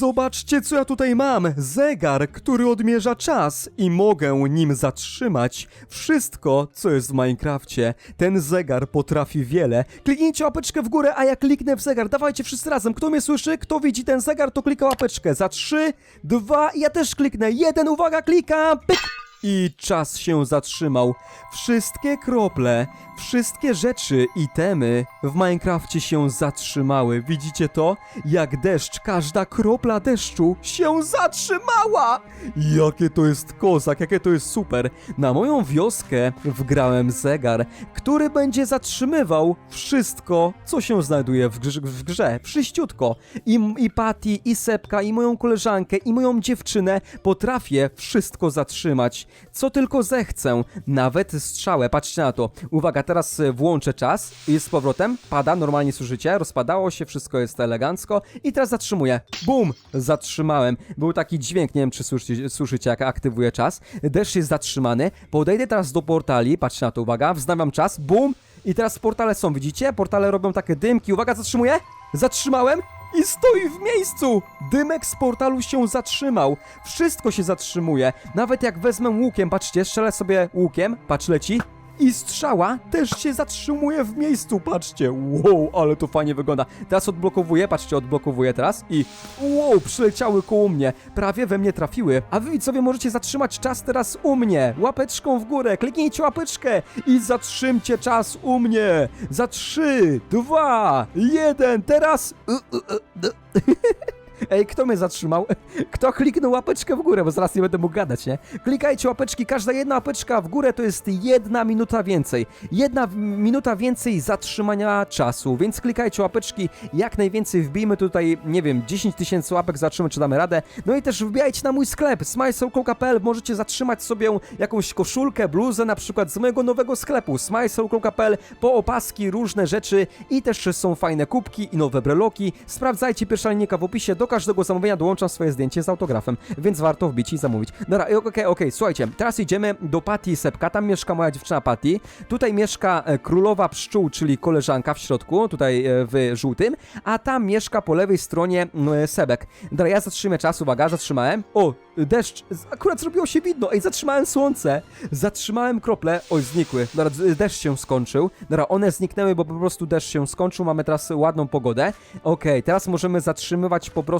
Zobaczcie, co ja tutaj mam. Zegar, który odmierza czas i mogę nim zatrzymać wszystko, co jest w Minecrafcie. Ten zegar potrafi wiele. Kliknijcie łapeczkę w górę, a ja kliknę w zegar. Dawajcie wszyscy razem. Kto mnie słyszy, kto widzi ten zegar, to klika łapeczkę. Za trzy, dwa, ja też kliknę. Jeden, uwaga, klikam. Pyk. I czas się zatrzymał. Wszystkie krople, wszystkie rzeczy, itemy w Minecrafcie się zatrzymały. Widzicie to? Jak deszcz, każda kropla deszczu się zatrzymała! Jakie to jest kozak, jakie to jest super. Na moją wioskę wgrałem zegar, który będzie zatrzymywał wszystko, co się znajduje w grze, w grze. Wszyściutko. I, I Patty, i Sepka, i moją koleżankę, i moją dziewczynę potrafię wszystko zatrzymać. Co tylko zechcę. Nawet strzałę. Patrzcie na to. Uwaga, teraz e, włączę czas. Jest z powrotem. Pada, normalnie słyszycie. Rozpadało się, wszystko jest elegancko. I teraz zatrzymuję. Bum! Zatrzymałem. Był taki dźwięk, nie wiem czy słyszycie, słyszycie jak aktywuję czas. Deszcz jest zatrzymany. Podejdę teraz do portali. Patrzcie na to, uwaga. Wznawiam czas. Bum! I teraz portale są, widzicie? Portale robią takie dymki. Uwaga, zatrzymuję. Zatrzymałem. I stoi w miejscu! Dymek z portalu się zatrzymał. Wszystko się zatrzymuje. Nawet jak wezmę łukiem, patrzcie, strzelę sobie łukiem, patrz leci. I strzała też się zatrzymuje w miejscu, patrzcie. Wow, ale to fajnie wygląda. Teraz odblokowuję, patrzcie, odblokowuję teraz i wow, przyleciały koło mnie. Prawie we mnie trafiły. A wy widzowie możecie zatrzymać czas teraz u mnie. Łapeczką w górę, kliknijcie łapeczkę i zatrzymcie czas u mnie. Za trzy, dwa, jeden, teraz... Ej, kto mnie zatrzymał? Kto kliknął łapeczkę w górę, bo zaraz nie będę mógł gadać, nie? Klikajcie łapeczki, każda jedna łapeczka w górę to jest jedna minuta więcej. Jedna minuta więcej zatrzymania czasu, więc klikajcie łapeczki, jak najwięcej wbijmy tutaj, nie wiem, 10 tysięcy łapek, zobaczymy czy damy radę. No i też wbijajcie na mój sklep, smilesoul.pl, możecie zatrzymać sobie jakąś koszulkę, bluzę na przykład z mojego nowego sklepu, smilesoul.pl, po opaski, różne rzeczy i też są fajne kubki i nowe breloki. Sprawdzajcie pierwsza linijka w opisie, do każdego zamówienia dołączam swoje zdjęcie z autografem, więc warto wbić i zamówić. Dobra, okej, okej, słuchajcie, teraz idziemy do Patty Sepka, tam mieszka moja dziewczyna Patty, tutaj mieszka e, królowa pszczół, czyli koleżanka w środku, tutaj e, w żółtym, a tam mieszka po lewej stronie mm, Sebek. Dobra, ja zatrzymuję czas, uwaga, zatrzymałem. O, deszcz, akurat zrobiło się widno, ej, zatrzymałem słońce, zatrzymałem krople, oj, znikły, dobra, deszcz się skończył, dobra, one zniknęły, bo po prostu deszcz się skończył, mamy teraz ładną pogodę, okej, teraz możemy zatrzymywać po prostu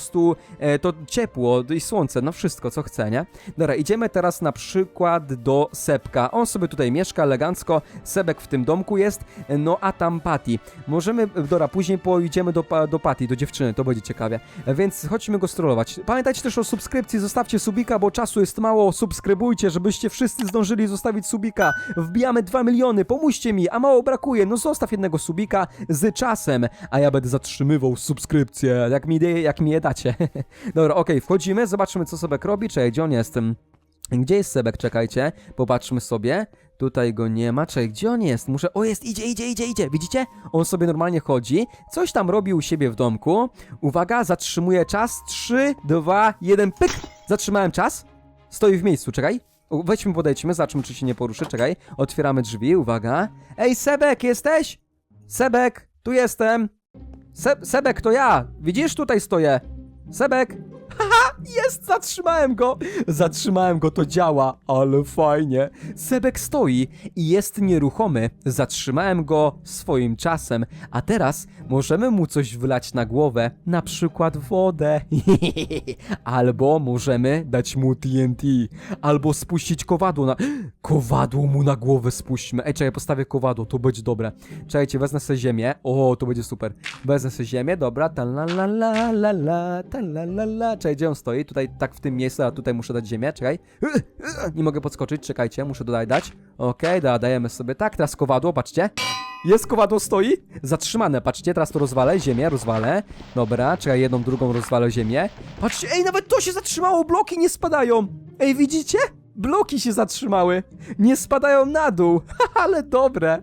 e, to ciepło i słońce, no wszystko, co chce, nie? Dobra, idziemy teraz na przykład do Sepka, on sobie tutaj mieszka elegancko, Sebek w tym domku jest, no a tam Patty, możemy, dobra, później pojedziemy do, do Patty, do dziewczyny, to będzie ciekawie, więc chodźmy go strollować. Pamiętajcie też o subskrypcji, zostawcie subika, bo czasu jest mało, subskrybujcie, żebyście wszyscy zdążyli zostawić subika. Wbijamy 2 miliony, pomóżcie mi, a mało brakuje, no zostaw jednego subika z czasem, a ja będę zatrzymywał subskrypcję, jak mi, jak mi je dacie. Dobra, okej, wchodzimy, zobaczymy co Sebek robi, czekaj, gdzie on jest? Ym, Gdzie jest Sebek, czekajcie, popatrzmy sobie. Tutaj go nie ma, czekaj, gdzie on jest? Muszę, o jest, idzie, idzie, idzie, idzie, widzicie? On sobie normalnie chodzi, coś tam robi u siebie w domku. Uwaga, zatrzymuje czas, 3, 2, 1, pyk! Zatrzymałem czas, stoi w miejscu, czekaj. Weźmy, podejdźmy, zobaczmy, czy się nie poruszy, czekaj. Otwieramy drzwi, uwaga. Ej, Sebek, jesteś? Sebek, tu jestem. Se Sebek, to ja. Widzisz, tutaj stoję. Sebek. Haha, jest, zatrzymałem go. Zatrzymałem go, to działa, ale fajnie. Sebek stoi i jest nieruchomy. Zatrzymałem go swoim czasem, a teraz możemy mu coś wylać na głowę, na przykład wodę. Albo możemy dać mu TNT, albo spuścić kowadło na... Kowadło mu na głowę spuśćmy. Ej, czekaj, postawię kowadło, to będzie dobre. Czekajcie, wezmę sobie ziemię. O, to będzie super. Wezmę sobie ziemię, dobra. Ta la la la la la, ta la la la. Czekaj, gdzie on stoi? Tutaj, tak w tym miejscu, a tutaj muszę dać ziemię, czekaj. Nie mogę podskoczyć, czekajcie, muszę dodać dać. Okej, da, dajemy sobie tak, teraz kowadło, patrzcie. Jest kowadło, stoi. Zatrzymane, patrzcie, teraz to rozwalę, ziemię rozwalę. Dobra, czekaj, jedną, drugą rozwalę ziemię. Patrzcie, ej, nawet to się zatrzymało, bloki nie spadają. Ej, widzicie? Bloki się zatrzymały. Nie spadają na dół. ale dobre.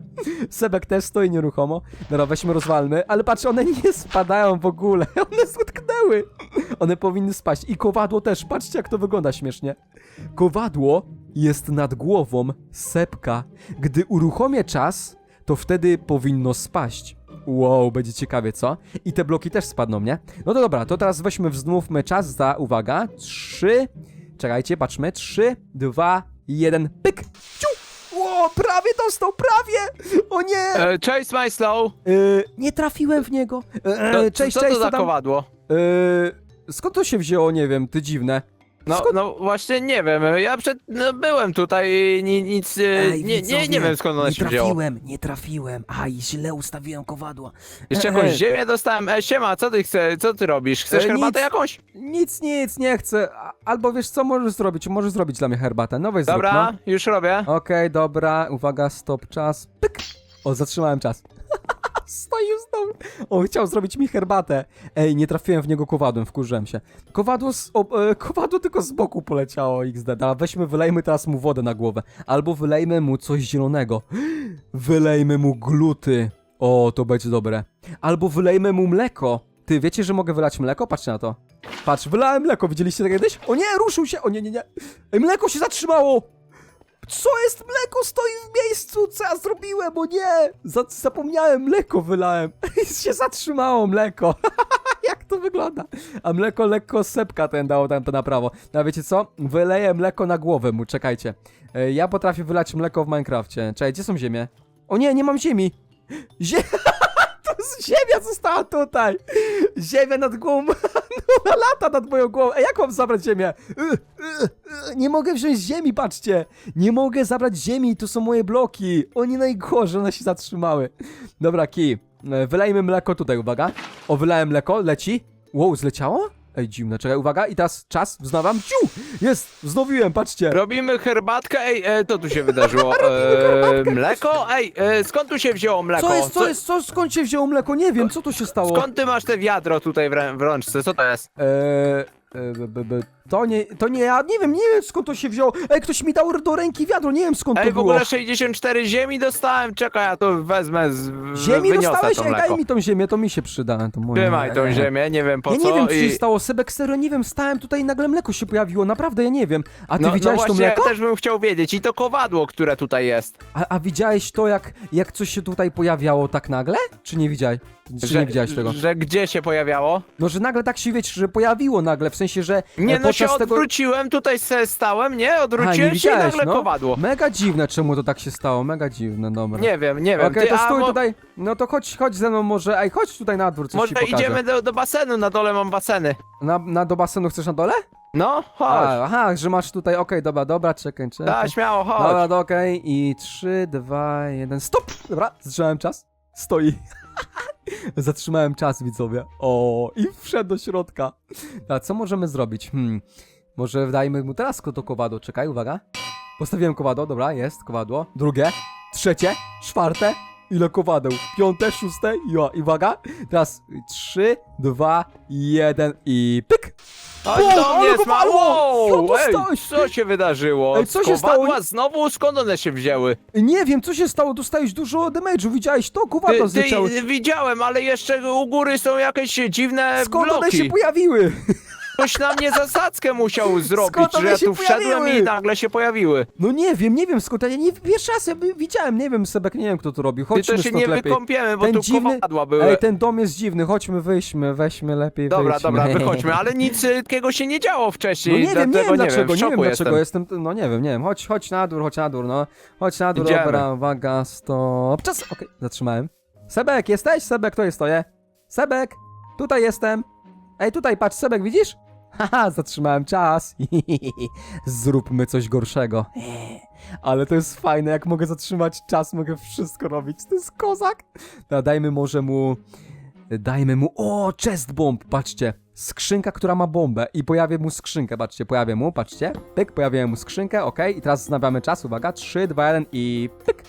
Sebek też stoi nieruchomo. Dobra, weźmy, rozwalmy. Ale patrz, one nie spadają w ogóle. One utknęły. One powinny spaść. I kowadło też. Patrzcie, jak to wygląda śmiesznie. Kowadło jest nad głową Sepka. Gdy uruchomię czas, to wtedy powinno spaść. Wow, będzie ciekawie, co? I te bloki też spadną, nie? No to dobra, to teraz weźmy, wznówmy czas za, uwaga, trzy, czekajcie, patrzmy, trzy, dwa, jeden, pyk! Ciu! Ło, prawie dostał, prawie! O nie! E, cześć, Smajslow! Yy, nie trafiłem w niego. Yy, To- cześć, co cześć, to za tam? kowadło? Yy, skąd to się wzięło, nie wiem, ty dziwne. No, Skąd- no właśnie nie wiem, ja przed, no, byłem tutaj i ni, nic, e, Ej, nie, nie, widzowie, nie wiem skąd nie się wzięło. trafiłem, nie trafiłem. Aj, źle ustawiłem kowadła. Jeszcze Ej, jakąś ej. ziemię dostałem. E, siema, co ty chcesz, co ty robisz? Chcesz E, herbatę nic. jakąś? Nic, nic, nie chcę. A- Albo wiesz co, możesz zrobić? Możesz zrobić dla mnie herbatę. No weź Dobra, zrób, już robię. no. Okej, dobra, uwaga, stop, czas. Pyk! O, zatrzymałem czas. Stoi znowu. On chciał zrobić mi herbatę. Ej, nie trafiłem w niego kowadłem, wkurzyłem się. Kowadło, z, o, e, kowadło tylko z boku poleciało XD. Dobra, weźmy, wylejmy teraz mu wodę na głowę. Albo wylejmy mu coś zielonego. Wylejmy mu gluty. O, to będzie dobre. Albo wylejmy mu mleko. Ty, wiecie, że mogę wylać mleko? Patrzcie na to. Patrz, wylałem mleko, widzieliście to kiedyś? O nie, ruszył się! O nie, nie, nie. Ej, mleko się zatrzymało! Co jest mleko? Stoi w miejscu! Co ja zrobiłem? O nie! Za zapomniałem, mleko wylałem. się zatrzymało mleko. Jak to wygląda? A mleko lekko sepka ten dało tam na prawo. No a wiecie co? Wyleję mleko na głowę mu, czekajcie. E, Ja potrafię wylać mleko w Minecrafcie. Czekaj, gdzie są ziemie? O nie, nie mam ziemi! Zie... ziemia została tutaj! Ziemia nad głową, no, lata nad moją głową. Ej, jak mam zabrać ziemię? Y, y, y, Nie mogę wziąć ziemi, patrzcie! Nie mogę zabrać ziemi, to są moje bloki. Oni najgorzej, one się zatrzymały. Dobra, Ki, e, wylejmy mleko tutaj, uwaga. O, wylałem mleko, leci. Wow, zleciało? Ej, dziwne, czekaj, uwaga, i teraz czas, wznawam. Ciu! Jest, wznowiłem, patrzcie. Robimy herbatkę, ej, e, co tu się wydarzyło? E, mleko? Ej, e, skąd tu się wzięło mleko? Co jest, co jest, co, skąd się wzięło mleko? Nie wiem, co tu się stało. Skąd ty masz te wiadro tutaj w, rę- w rączce? Co to jest? Eee, e, b, b, b, to nie, to nie ja, nie wiem, nie wiem skąd to się wzięło. Ej, ktoś mi dał do ręki wiadro, nie wiem skąd Ej, to w było. ogóle 64 ziemi dostałem, czekaj, ja to wezmę, z, Ziemi wyniosę dostałeś? to Ej, mleko. daj mi tą ziemię, to mi się przyda. To moje. Trzymaj tą ziemię, nie wiem po ja co nie wiem, co się stało, Sebek, serio, nie wiem, stałem tutaj i nagle mleko się pojawiło, naprawdę, ja nie wiem. A ty No, no widziałeś to właśnie, mleko? ja też bym chciał wiedzieć. I to kowadło, które tutaj jest. A, a widziałeś to, jak, jak coś się tutaj pojawiało tak nagle? Czy nie widziałeś? Czy że, nie widziałeś tego? Że gdzie się pojawiało? No, że nagle tak się, wiecie, że pojawiło nagle, w sensie, że Nie, e, no się podczas tego... odwróciłem, tutaj se stałem, nie? Odwróciłem się i nagle no? kowadło. Mega dziwne, czemu to tak się stało, mega dziwne, dobra. Nie wiem, nie wiem. Okej, Ty, to a stój mo- tutaj. No to chodź, chodź ze mną może. Ej, chodź tutaj na dwór, coś Może ci pokażę. idziemy do, do basenu, na dole mam baseny. Na, na do basenu chcesz na dole? No, chodź. A, aha, że masz tutaj, okej, dobra, dobra, czekaj, czekaj. Da, śmiało, chodź. Dobra, to okej, i 3, 2, 1, stop! Dobra, zatrzymałem czas. Stoi. Zatrzymałem czas, widzowie. O, i wszedł do środka. A co możemy zrobić? Hmm, może dajmy mu teraz to kowadło, czekaj, uwaga. Postawiłem kowadło, dobra, jest kowadło. Drugie, trzecie, czwarte. Ile kowadeł? Piąte, szóste, jo, i uwaga. Teraz trzy, dwa, jeden i pyk! Chodź Wow, do ale mnie, go sma- walło! Wow, Co ej, co się wydarzyło? Ej, co się stało? znowu? Skąd one się wzięły? Nie wiem, co się stało, dostałeś dużo damage'u, widziałeś to? Ty, zleciały. ty, widziałem, ale jeszcze u góry są jakieś dziwne Skąd one się pojawiły? Ktoś na mnie zasadzkę musiał zrobić, Skąd one że ja się tu wszedłem pojawiły? i nagle się pojawiły. No nie wiem, nie wiem skąd, ja nie pierwszy raz ja by- widziałem, nie wiem, Sebek, nie wiem kto to robił, Ty chodźmy to się stąd nie lepiej. wykąpiemy, bo Ten tu kowadła były. Ej, ten dom jest dziwny, chodźmy, wyjdźmy, weźmy lepiej, Dobra, wyjdźmy. dobra, wychodźmy, ale nic y, takiego się nie działo No wcześniej. nie wiem, nie dlatego wiem dlaczego, w nie wiem szoku dlaczego, jestem. jestem, no nie wiem, nie wiem, chodź, chodź na dór, chodź na dór, no, chodź na Idziemy. dobra, uwaga, stop, czas, okej, zatrzymałem. Sebek, jesteś? Sebek, to jest stoję. Sebek, tutaj jestem. Ej, tutaj, patrz, Sebek, widzisz? Haha, zatrzymałem czas. Zróbmy coś gorszego. Ale to jest fajne, jak mogę zatrzymać czas, mogę wszystko robić. To jest kozak. No, dajmy może mu... Dajmy mu... O, chest bomb, patrzcie. Skrzynka, która ma bombę i pojawię mu skrzynkę, patrzcie, pojawię mu, patrzcie. Pyk, pojawiłem mu skrzynkę, okej. I teraz znawiamy czas, uwaga, 3, 2, 1 i pyk.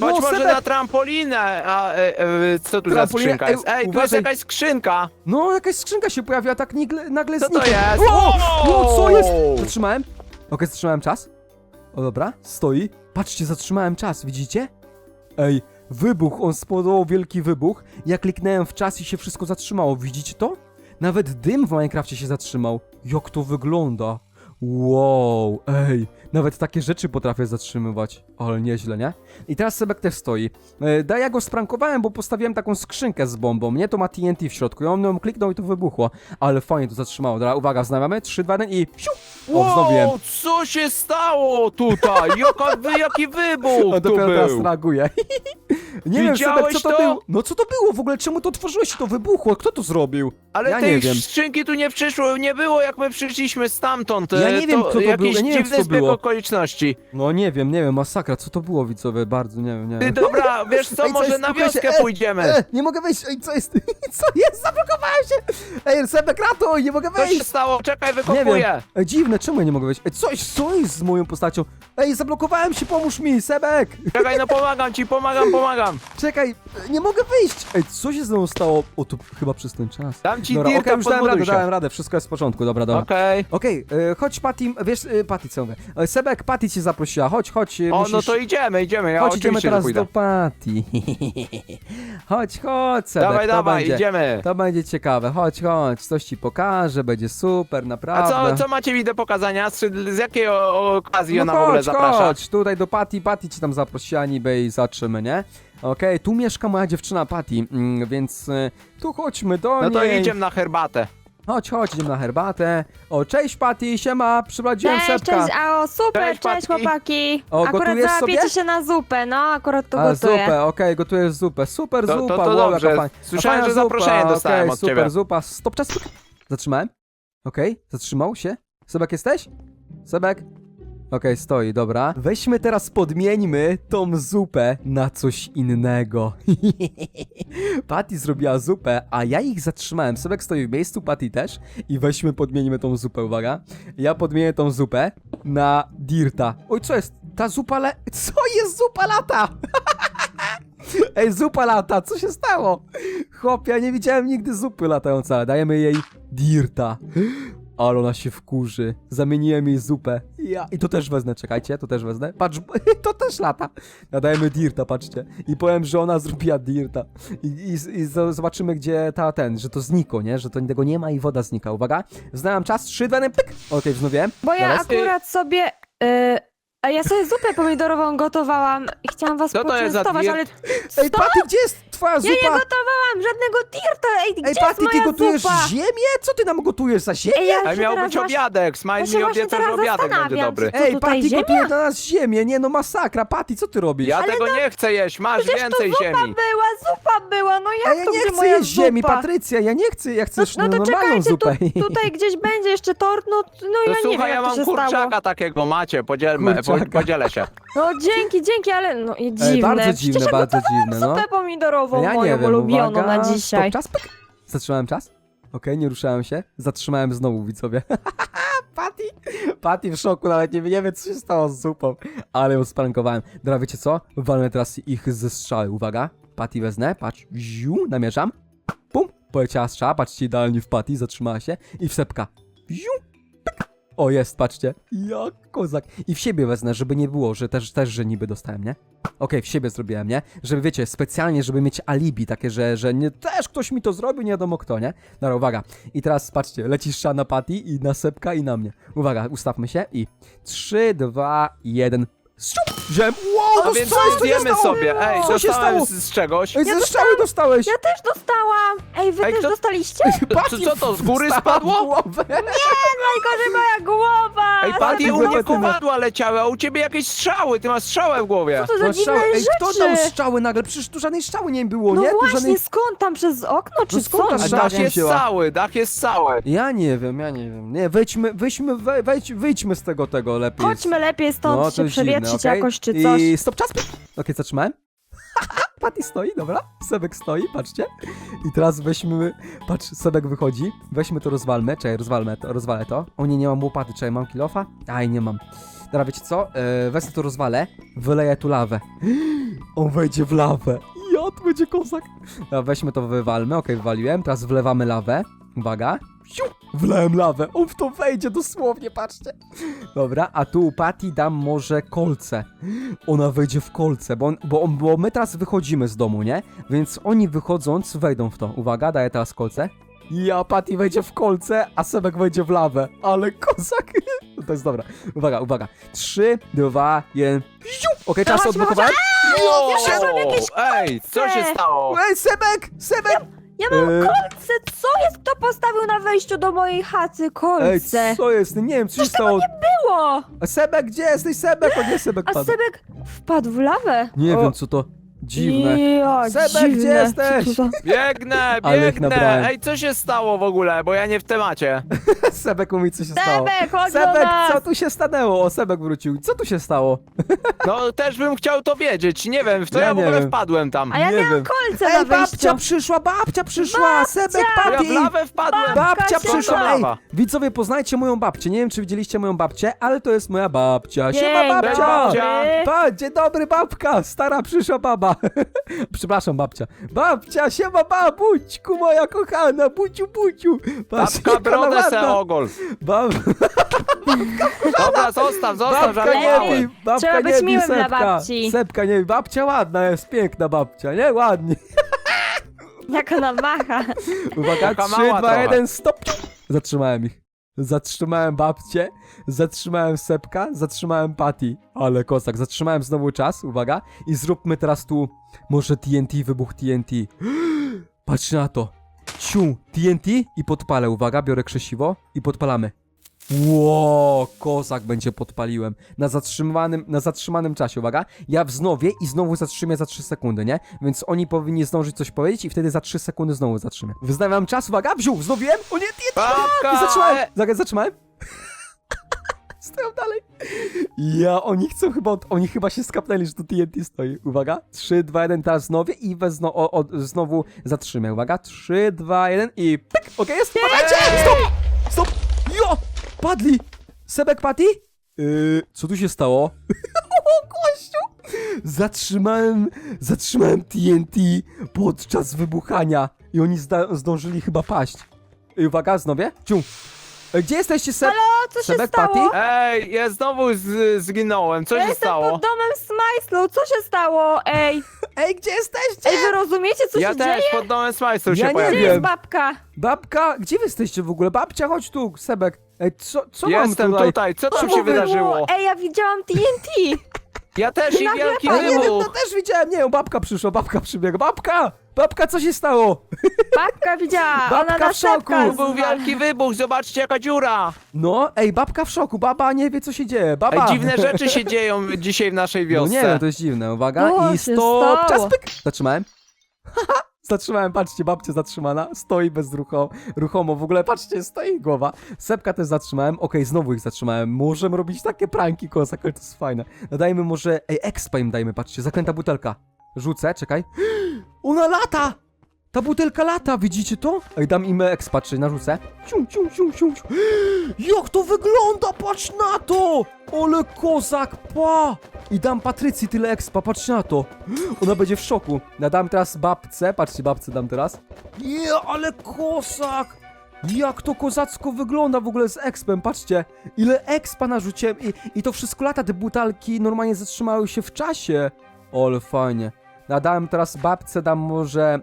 Chodź może Sebek! na trampolinę, a e, e, co tu za skrzynka Ej, jest? Ej, tu jest uważaj. jakaś skrzynka. No, jakaś skrzynka się pojawiła, tak nagle, nagle Co to jest? O, no, co jest? Zatrzymałem. Okej, zatrzymałem czas. O, dobra, stoi. Patrzcie, zatrzymałem czas, widzicie? Ej, wybuch, on spowodował wielki wybuch. Ja kliknąłem w czas i się wszystko zatrzymało, widzicie to? Nawet dym w Minecrafcie się zatrzymał. Jak to wygląda? Wow, ej, nawet takie rzeczy potrafię zatrzymywać, ale nieźle, nie? I teraz Sebek też stoi. E, da, ja go sprankowałem, bo postawiłem taką skrzynkę z bombą, nie? To ma TNT w środku i on ją kliknął i to wybuchło, ale fajnie to zatrzymało. Dobra, uwaga, wznawiamy, 3, 2, 1 i siu! O, wznowiłem. Wow, co się stało tutaj? Jaka, wy, jaki wybuch On tu dopiero teraz był? reaguje. nie wiem, Sebek, Widziałeś co to, to? było? No co to było w ogóle? Czemu to otworzyłeś i to wybuchło? Kto to zrobił? Ale ja tej nie wiem. skrzynki tu nie przyszło, nie było jak my przyszliśmy stamtąd. Ja nie wiem, kto to jakieś był, ja nie wiem, dziwny co to zbieg było. okoliczności. No nie wiem, nie wiem, masakra, co to było widzowie? Bardzo, nie wiem, nie Ty, wiem. dobra, wiesz co, Ej, co może jest? na się, wioskę e, pójdziemy. E, nie mogę wejść, ej, co jest? Co jest? Zablokowałem się! Ej, Sebek, ratuj, nie mogę Co się stało? Czekaj, Nie wiem. wykopuję. Ej, dziwne, czemu ja nie mogę wejść? Ej, coś, co jest z moją postacią? Ej, zablokowałem się, pomóż mi, Sebek! Czekaj, no pomagam ci, pomagam, pomagam. Czekaj, e, nie mogę wyjść! Ej, co się z mną stało? O, to chyba przez ten czas. Dam ci Dobra, dirta, okej, już dałem radę, się. dałem radę, wszystko jest w porządku, dobra, dobra. Okej. Okej, e, chodź Patty, wiesz, e, Patty co mówię. E, Sebek, Patty cię zaprosiła, chodź, chodź, e, O, musisz... no to idziemy, idziemy, ja Chodź, idziemy oczywiście, że teraz pójdę. do Patty. chodź, chodź, Sebek, Dawaj, to dawaj, będzie... idziemy. To będzie ciekawe, chodź, chodź, coś ci pokażę, będzie super, A naprawdę. co, co macie mi do pokazania? Z, z jakiej o, okazji no ona w ogóle zaprasza? chodź, tutaj do Patty, Patty ci tam zaprosiła niby i zatrzymy, nie? Okej, tu mieszka moja dziewczyna Patty, mm, więc y, tu chodźmy do No to niej. idziemy na herbatę. Chodź, chodź, idziemy na herbatę. O, cześć Patty, siema, przyprowadziłem Cześć, Sepka. cześć, a o super, Cześć, cześć, Patki. chłopaki. O, akurat gotujesz załapiecie sobie? się na zupę, no akurat to A, gotuję. zupę, okej, gotujesz zupę. Super To- to- zupa, to wow, dobrze. jaka fajna. Słyszałem, fajna że zaproszenie zupa, dostałem okej, od super ciebie. zupa. Stop, czas. Zatrzymałem? Okej, zatrzymał się. Sebek jesteś? Sebek? Okej, stoi, dobra. Weźmy teraz, podmieńmy tą zupę na coś innego. Patty zrobiła zupę, a ja ich zatrzymałem. Sebek stoi w miejscu, Patty też. I weźmy, podmienimy tą zupę, uwaga. Ja podmienię tą zupę na Dirta. Oj, co jest? Ta zupa le... Co jest zupa lata? Ej, zupa lata, co się stało? Chłopie, ja nie widziałem nigdy zupy latającej, dajemy jej Dirta. Ale ona się wkurzy. Zamieniłem jej zupę. Ja. I to też wezmę, czekajcie, to też wezmę. Patrz, to też lata. Nadajemy Dirta, patrzcie. I powiem, że ona zrobiła Dirta. I, i, i zobaczymy, gdzie ta ten, że to zniko, nie? Że to tego nie ma i woda znika. Uwaga. Znałem czas, 3, 2, 1, pyk. Okej, wznowiłem. Bo ja Teraz? akurat sobie... Y, a ja sobie zupę pomidorową gotowałam i chciałam was Co to jest za poczęstować, diet? ale Ej, Paty, gdzie jest twoja ja zupa? nie gotowałam żadnego dirta, ej, gdzie Ej, jest Paty, ty moja gotujesz zupa? ziemię? Co ty nam gotujesz za ziemię? Ej, ja Ale się miał teraz być właśnie- obiadek, Smile ja się mi właśnie obiecał, że teraz obiadek będzie zastanawiam, dobry. Co Ej, tutaj, Patty ziemia? gotuje dla nas ziemię, nie no masakra, Patty, co ty robisz? Ja tego nie chcę jeść, masz Przecież więcej to zupa ziemi. była, zupa była, no jak A ja to nie gdzie chcę moja jeść ziemi, zupa? Patrycja, ja nie chcę, ja chcę No, no to normalną czekajcie, zupę. tu, tutaj gdzieś będzie jeszcze tort, no, no To ja nie słuchaj, wiem ja jak to mam się kurczaka stało. takiego, macie, podzielmy, po, Kurczaka. podzielę się. No dzięki, dzięki, ale no i dziwne. Ej, bardzo dziwne, ja bardzo dziwne, no. zupę pomidorową Ja nie moją wiem, ulubioną uwaga, na dzisiaj. Stop, czas, pyk. Zatrzymałem czas? Okej, nie ruszałem się. Zatrzymałem znowu, widzowie. Patty, Patty w szoku, nawet nie, nie wie, co się stało z zupą. Ale ją sprankowałem. Dobra, wiecie co? Walnę teraz ich ze strzały, uwaga. Patty wezmę, patrz, ziu, namierzam. Pum, poleciała strzała, patrzcie, idealnie w Patty, zatrzymała się. I w sepka. Ziu. O, jest, patrzcie. Jak kozak. I w siebie wezmę, żeby nie było, że też, też że niby dostałem, nie? Okej, w siebie zrobiłem, nie? Żeby, wiecie, specjalnie, żeby mieć alibi, takie, że, że nie, też ktoś mi to zrobił, nie wiadomo kto, nie? Dobra, uwaga. I teraz, patrzcie, leci strzał na Patty i na Sepka i na mnie. Uwaga, ustawmy się i 3, 2, 1, Ściup! Wziąłem, wow, No to więc co się zjemy stało? sobie, ej, Co się dostałem stało? z, z czegoś. Ej, ze strzały dostałeś! Ja też dostałam! Ej, wy Ej, też kto- dostaliście? Patty co to, z góry dostała w spadło? głowę. Najgorzej moja głowa! Ej, A Patty, ty u mnie kowadła leciały, a u ciebie jakieś strzały, ty masz strzałę w głowie. Co to za No, dziwne strzały. Ej, kto dał strzały nagle? Przecież tu żadnej strzały nie było, No nie? Tu właśnie, żadnej... skąd tam przez okno, czy No skąd co? ta A dach jest wzięła? cały, dach jest cały. Ja nie wiem, ja nie wiem. Nie, wejdźmy, wejdźmy, we, wejdź, wyjdźmy z tego, tego lepiej. Chodźmy lepiej stąd No, to się jest dziwne, przewietrzyć okej? jakoś, czy coś. I stop, czas. Okej, zatrzymałem. Patty stoi, dobra. Sebek stoi, patrzcie. I teraz weźmy, patrz, Sebek wychodzi. Weźmy to, rozwalmy. Czekaj, rozwalmy to, rozwalę to. O nie, nie mam łopaty, czekaj, mam kilofa? Aj, nie mam. Dobra, wiecie co? Yy, wezmę to, rozwalę. Wyleję tu lawę. On wejdzie w lawę. Ja, to będzie kozak. Dobra, weźmy to, wywalmy. Okej, wywaliłem. Teraz wlewamy lawę. Uwaga. Siu! Wlałem lawę. On w to wejdzie dosłownie, patrzcie. Dobra, a tu Patty dam może kolce. Ona wejdzie w kolce, bo, on, bo, on, bo my teraz wychodzimy z domu, nie? Więc oni wychodząc wejdą w to. Uwaga, daję teraz kolce. Ja, Patty wejdzie w kolce, a Sebek wejdzie w lawę. Ale kozak. To jest dobra. Uwaga, uwaga. Trzy, dwa, jeden. Okej, czas odblokowałem. Ej, co się stało? Ej, Sebek! Sebek! Ja mam E. kolce! Co jest? Kto postawił na wejściu do mojej chaty Ej, kolce? co jest? Nie wiem, co się stało. Było! A Sebek, gdzie jesteś, Sebek? O nie, Sebek A padł. Sebek wpadł w lawę. Nie o, wiem, co to. Dziwne. Ja, Sebek, dziwne. gdzie jesteś? Co to za- Biegnę, Ale ich biegnę! Ej, co się stało w ogóle? Bo ja nie w temacie. Sebek mówi, co się stało. Sebek, chodź do Sebek, nas! co tu się stanęło? O, Sebek wrócił. Co tu się stało? No też bym chciał to wiedzieć. Nie wiem, w to Ja ja, w nie ogóle wiem. wpadłem tam. A ja Nie miałam wiem. kolce na Ej, babcia przyszła, babcia przyszła! Sebek, Ja Patty! w lawę wpadłem. Babcia Skąd przyszła! Ej, lawa? widzowie, poznajcie moją babcię. Nie wiem, czy widzieliście moją babcię, ale to jest moja babcia. Dzień Siema, babcia! dobry. Pa, dzień dobry, babka! Stara przyszła baba. Przepraszam, babcia. Babcia, siema, babućku, moja kochana, buciu, buciu. Patrz, Babka jaka brodę ładna. se ogol. Bab... Dobra, zostaw, zostaw, Babka nie żartowałem. bij, babka Trzeba być nie bij miłym dla Sepka. babci. Sepka nie bij. Babcia ładna jest, piękna babcia, nie? Ładnie. Jak ona macha. Uwaga, Taka 3, mała 2, trochę. 1, stop! Zatrzymałem ich. Zatrzymałem babcię, zatrzymałem Sepka, zatrzymałem Patty. Ale kosak, zatrzymałem znowu czas, uwaga. I zróbmy teraz tu może TNT, wybuch TNT. Patrz na to. Ciu, TNT i podpalę, uwaga, biorę krzesiwo i podpalamy. Ło, kozak będzie podpaliłem. Na zatrzymanym, na zatrzymanym czasie, uwaga. Ja wznowię i znowu zatrzymię za 3 sekundy, nie? Więc oni powinni zdążyć coś powiedzieć i wtedy za 3 sekundy znowu zatrzymię. Wyznawiam czas, uwaga, wziął, wznowiłem. O nie, nie, nie. Zatrzymałem. Zaga- Zatrzymałem. Stoją dalej. Ja, oni chcą chyba, oni chyba się skapnęli, że tu TNT stoi. Uwaga. 3, 2, 1, teraz znowię i wezno, o, o, znowu zatrzymę. Uwaga. 3, 2, 1 i pyk. Okej, jest. Uważajcie! Stop! Stop! Padli! Sebek Patty? Yy, co tu się stało? o, gościu! Zatrzymałem, zatrzymałem TNT podczas wybuchania i oni zda- zdążyli chyba paść. I uwaga, znowie. Ciu. E, Gdzie jesteście, Seb? O, co się Sebek, stało? Patty? Ej, ja znowu z, zginąłem. Co Ja się jestem stało? pod domem Smajslu. Co się stało? Ej, Ej, gdzie jesteście? ej, wy rozumiecie, co Ja się też dzieje? pod domem Smajslu Ja się nie Gdzie pojawiłem. wiem. jest babka? Babka, gdzie wy jesteście w ogóle? Babcia, chodź tu, Sebek. Ej, co, co mam Jestem tutaj? tutaj. Co tam Co się wy- wydarzyło? Ej, ja widziałam TNT. Ja też i Nagle wielki A nie wiem, wybuch. no też widziałem, nie, babka przyszła, babka przybiegła. Babka! Babka, co się stało? Babka widziała, Babka ona na w szoku. Tu był wielki wybuch, zobaczcie jaka dziura. No, ej, babka w szoku, baba nie wie, co się dzieje, baba. Ej, dziwne rzeczy się dzieją dzisiaj w naszej No wiosce. nie wiem, to jest dziwne, uwaga. I się stop, stało? czas, pyk. Zatrzymałem. Zatrzymałem, patrzcie, babcia zatrzymana, stoi bez rucho, ruchomo, w ogóle patrzcie, stoi głowa. Sepka też zatrzymałem, okej, znowu ich zatrzymałem. Możemy robić takie pranki, kozak, ale to jest fajne. Dajmy może, ej, expa im dajmy, patrzcie, zaklęta butelka. Rzucę, czekaj. Ona lata! Ta butelka lata, widzicie to? Ej, dam im expa, czy narzucę. Ciu, ciu, ciu, ciu, ciu. Jak to wygląda, patrz na to! Ole kozak, pa! I dam Patrycji tyle expa, patrz na to. Ona będzie w szoku. Ja dam teraz babce, patrzcie, babce dam teraz. Je, ale kozak! Jak to kozacko wygląda w ogóle z expem, patrzcie. Ile expa narzuciłem i, i to wszystko lata, te butelki normalnie zatrzymały się w czasie. Ale fajnie. Ja dałem teraz babce, dam może,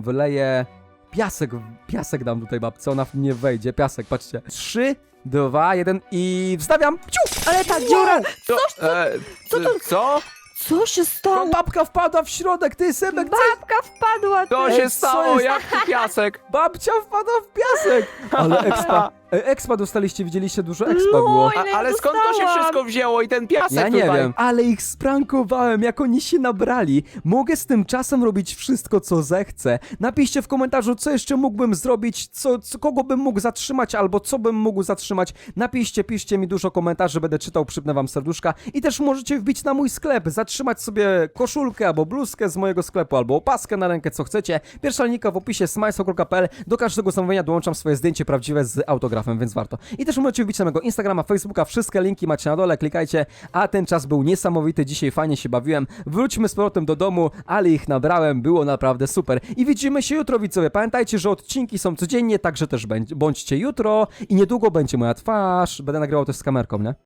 wyleję piasek, piasek dam tutaj babce, ona w mnie wejdzie, piasek, patrzcie. Trzy, dwa, jeden i wstawiam. Ciu! Ale ta dziura, Co? E, co to- Co? co się stało? Babka wpadła w środek, ty Sebek, co? Babka wpadła. Co się co stało? jest? Jak piasek? Babcia wpadła w piasek! Ale expa, e, expa dostaliście, widzieliście, dużo expa było. Oj, A, ile ale skąd to się dostałam? wszystko wzięło i ten piasek Ja nie tutaj? wiem, ale ich sprankowałem, jak oni się nabrali. Mogę z tym czasem robić wszystko, co zechcę. Napiszcie w komentarzu, co jeszcze mógłbym zrobić, co, co, kogo bym mógł zatrzymać, albo co bym mógł zatrzymać. Napiszcie, piszcie mi dużo komentarzy, będę czytał, przypnę wam serduszka. I też możecie wbić na mój sklep, zatrzymać sobie koszulkę, albo bluzkę z mojego sklepu, albo opaskę na rękę, co chcecie. Pierwsza linka w opisie smajso.pl. Do każdego zamówienia dołączam swoje zdjęcie prawdziwe z autografem, więc warto. I też możecie wbić na mojego Instagrama, Facebooka, wszystkie linki macie na dole, klikajcie. A ten czas był niesamowity, dzisiaj fajnie się bawiłem. Wróćmy z powrotem do domu, ale ich nabrałem, było naprawdę super. I widzimy się jutro, widzowie. Pamiętajcie, że odcinki są codziennie, także też bądź- bądźcie jutro i niedługo będzie moja twarz. Będę nagrywał też z kamerką, nie?